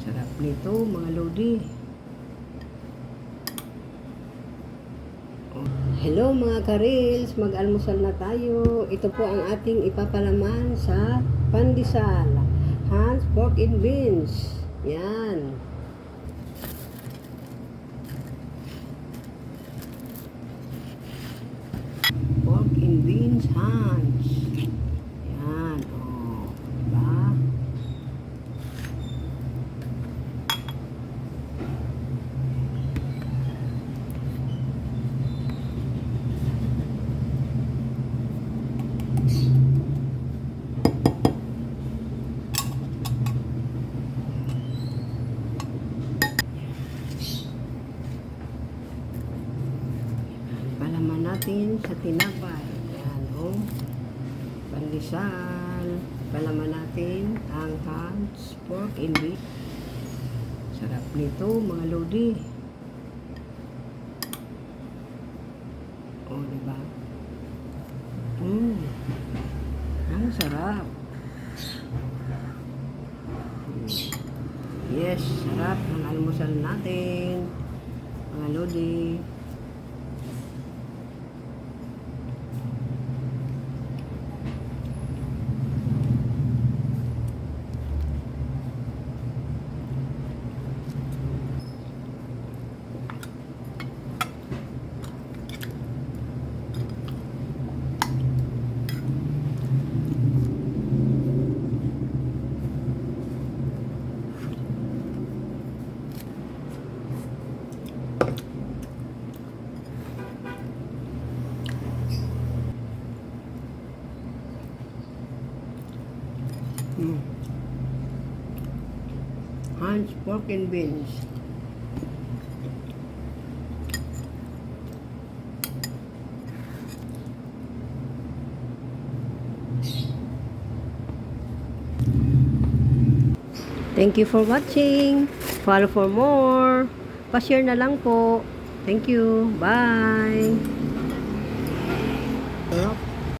Sarap nito, mga lodi. Hello mga karils, mag-almusal na tayo. Ito po ang ating ipapalaman sa pandesal. Hans Pork and Beans. Yan. Pork and Beans Hans. Yan, oh. Diba? Palaman natin sa tinapay. Yan, oh. Pandesal. Palaman natin ang Hans Pork and Beef. Sarap nito, mga lodi. Oh, diba? Mmm. Ang sarap. Yes, sarap ng almusal natin. Mga lodi. Mm. Hans Pork and Beans. Thank you for watching. Follow for more. Pa-share na lang po. Thank you. Bye. Sarap.